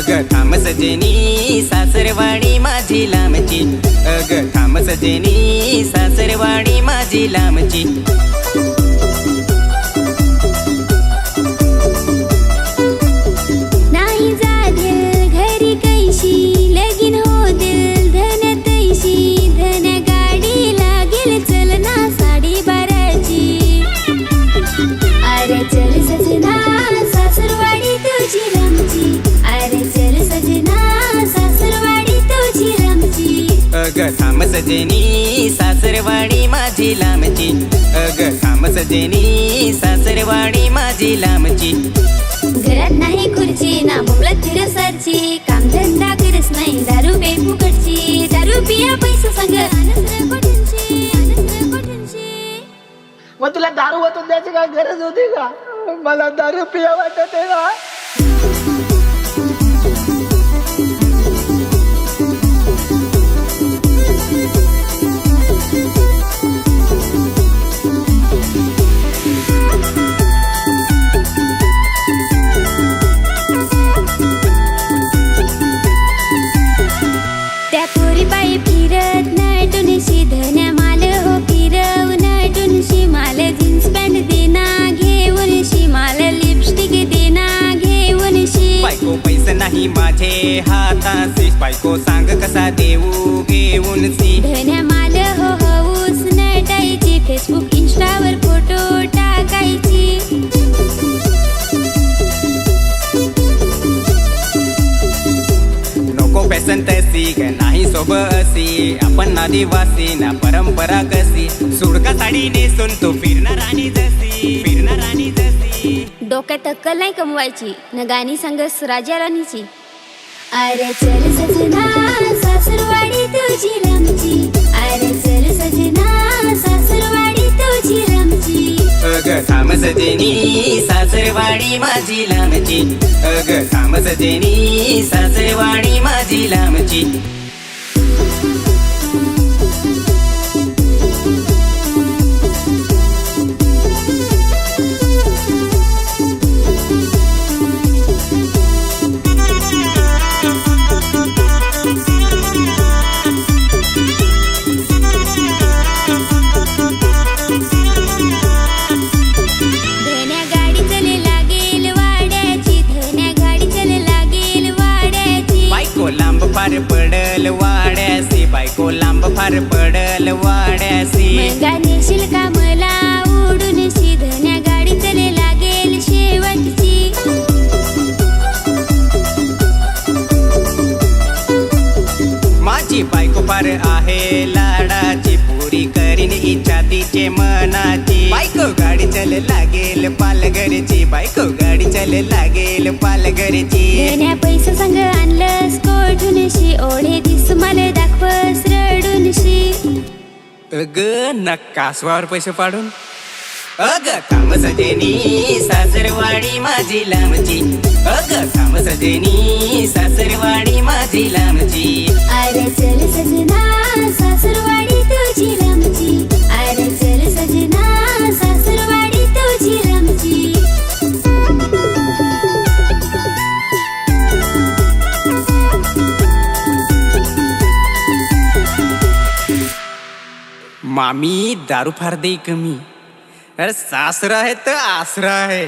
सजनी सासरवाडी माझी लांबची. अग थांब सजनी सासरवाडी माझी लांबची. अग थांब सजनी सासरवाडी माझी लांबची. अग थांब सजनी सासरवाडी माझी लांबची. घरात नाही खुर्ची ना बोलत फिरसाची काम धंदा करस नाही दारू पे फुकटची दारू पिया पैसा संग आनंद आनंद मग तुला दारू वाटून द्यायची काय गरज होती का? मला दारू पिया वाटत आहे ना पोरी पायी फिरत माल हो फिरव जीन्स पॅन्ट देना घेऊन लिपस्टिक देना घेऊन शी बायको पैसे नाही माझे हाताशी बायको सांग कसा देऊ घेऊन सी धन्या माल हो नको फॅशन तशी ग नाही सोबसी आपण आदिवासी ना परंपरा कशी सुडका साडी नेसून तू फिरणार आणि जसी. फिरणार आणि जसी. डोक्यात अक्कल नाही कमवायची न गाणी सांगस राजा राणीची. अरे चल सजना सासरवाडी माझी लांबची. अग थांब सजनी सासरवाडी माझी लांबची. फार पडल वाड्यासी. बायको लांब फार पडल वाड्यासी. मंगा नेशील का मला? उडून शी धन्या गाडी चले लागेल शेवटची. माझी बायको फार आहे लाडाची. पुरी करीन इच्छा तिचे मनाची बायको गाडी चल लागेल पालघरची. बायको गाडी चल लागेल पालघरची. धन्या पैसा संग आणलंस कोठून शी ओढे दिस मला दाखवस रडून शी अग नकासवावर पैसे पाडून. अग थांब सजनी सासरवाडी माझी लांबची. अग थांब सजनी सासरवाडी मामी दारू फार दे कमी. अरे सासरा आहे तर आसरा आहे.